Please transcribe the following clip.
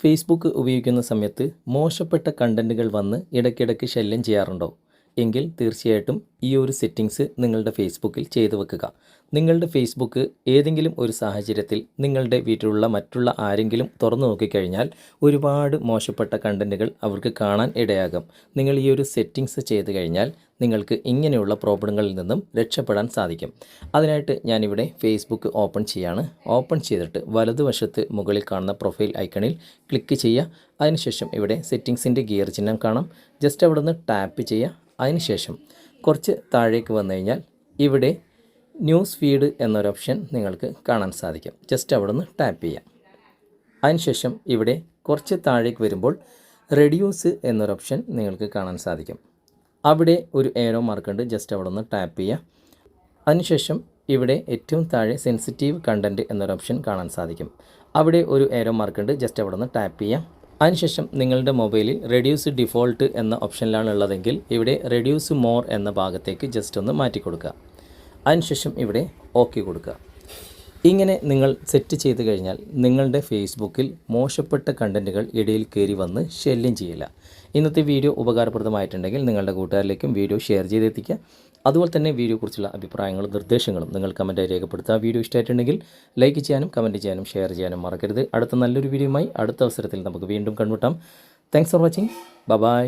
Facebook ഉപയോഗിക്കുന്ന സമയത്ത് മോശപ്പെട്ട കണ്ടന്റുകൾ വന്ന് ഇടയ്ക്കിടയ്ക്ക് ശല്യം ചെയ്യാറുണ്ടോ? എങ്കിൽ തീർച്ചയായിട്ടും ഈ ഒരു സെറ്റിങ്സ് നിങ്ങളുടെ ഫേസ്ബുക്കിൽ ചെയ്തു വെക്കുക. നിങ്ങളുടെ ഫേസ്ബുക്ക് ഏതെങ്കിലും ഒരു സാഹചര്യത്തിൽ നിങ്ങളുടെ വീട്ടിലുള്ള മറ്റുള്ള ആരെങ്കിലും തുറന്നു നോക്കിക്കഴിഞ്ഞാൽ ഒരുപാട് മോശപ്പെട്ട കണ്ടന്റുകൾ അവർക്ക് കാണാൻ ഇടയാകും. നിങ്ങൾ ഈ ഒരു സെറ്റിങ്സ് ചെയ്തു കഴിഞ്ഞാൽ നിങ്ങൾക്ക് ഇങ്ങനെയുള്ള പ്രോബ്ലങ്ങളിൽ നിന്നും രക്ഷപ്പെടാൻ സാധിക്കും. അതിനായിട്ട് ഞാനിവിടെ ഫേസ്ബുക്ക് ഓപ്പൺ ചെയ്യാണ്. ഓപ്പൺ ചെയ്തിട്ട് വലതുവശത്ത് മുകളിൽ കാണുന്ന പ്രൊഫൈൽ ഐക്കണിൽ ക്ലിക്ക് ചെയ്യുക. അതിനുശേഷം ഇവിടെ സെറ്റിങ്സിന്റെ ഗിയർ ചിഹ്നം കാണാം. ജസ്റ്റ് അവിടെ നിന്ന് ടാപ്പ് ചെയ്യുക. അതിനുശേഷം കുറച്ച് താഴേക്ക് വന്നു കഴിഞ്ഞാൽ ഇവിടെ ന്യൂസ് ഫീഡ് എന്നൊരു ഓപ്ഷൻ നിങ്ങൾക്ക് കാണാൻ സാധിക്കും. ജസ്റ്റ് അവിടെ നിന്ന് ടാപ്പ് ചെയ്യാം. അതിനുശേഷം ഇവിടെ കുറച്ച് താഴേക്ക് വരുമ്പോൾ റെഡ്യൂസ് എന്നൊരു ഓപ്ഷൻ നിങ്ങൾക്ക് കാണാൻ സാധിക്കും. അവിടെ ഒരു ഏരോ മാർക്കുണ്ട് ജസ്റ്റ് അവിടെ നിന്ന് ടാപ്പ് ചെയ്യുക അതിനുശേഷം ഇവിടെ ഏറ്റവും താഴെ സെൻസിറ്റീവ് കണ്ടന്റ് എന്നൊരു ഓപ്ഷൻ കാണാൻ സാധിക്കും. അവിടെ ഒരു ഏരോ മാർക്കുണ്ട് ജസ്റ്റ് അവിടെ നിന്ന് ടാപ്പ് ചെയ്യാം. അതിനുശേഷം നിങ്ങളുടെ മൊബൈലിൽ റെഡ്യൂസ് ഡിഫോൾട്ട് എന്ന ഓപ്ഷനിലാണ് ഉള്ളതെങ്കിൽ ഇവിടെ റെഡ്യൂസ് മോർ എന്ന ഭാഗത്തേക്ക് ജസ്റ്റ് ഒന്ന് മാറ്റി കൊടുക്കുക അതിനുശേഷം ഇവിടെ ഓക്കെ കൊടുക്കുക. ഇങ്ങനെ നിങ്ങൾ സെറ്റ് ചെയ്ത് കഴിഞ്ഞാൽ നിങ്ങളുടെ ഫേസ്ബുക്കിൽ മോശപ്പെട്ട കണ്ടന്റുകൾ ഇടയിൽ കയറി വന്ന് ശല്യം ചെയ്യില്ല. ഇന്നത്തെ വീഡിയോ ഉപകാരപ്രദമായിട്ടുണ്ടെങ്കിൽ നിങ്ങളുടെ കൂട്ടുകാരിലേക്കും വീഡിയോ ഷെയർ ചെയ്തെത്തിക്കുക. അതുപോലെ തന്നെ വീഡിയോയെക്കുറിച്ചുള്ള അഭിപ്രായങ്ങളും നിർദ്ദേശങ്ങളും നിങ്ങൾ കമന്റായി രേഖപ്പെടുത്തുക വീഡിയോ ഇഷ്ടമായിട്ടുണ്ടെങ്കിൽ ലൈക്ക് ചെയ്യാനും കമന്റ് ചെയ്യാനും ഷെയർ ചെയ്യാനും മറക്കരുത്. അടുത്ത നല്ലൊരു വീഡിയോയുമായി അടുത്ത അവസരത്തിൽ നമുക്ക് വീണ്ടും കണ്ടുമുട്ടാം. Thanks for watching bye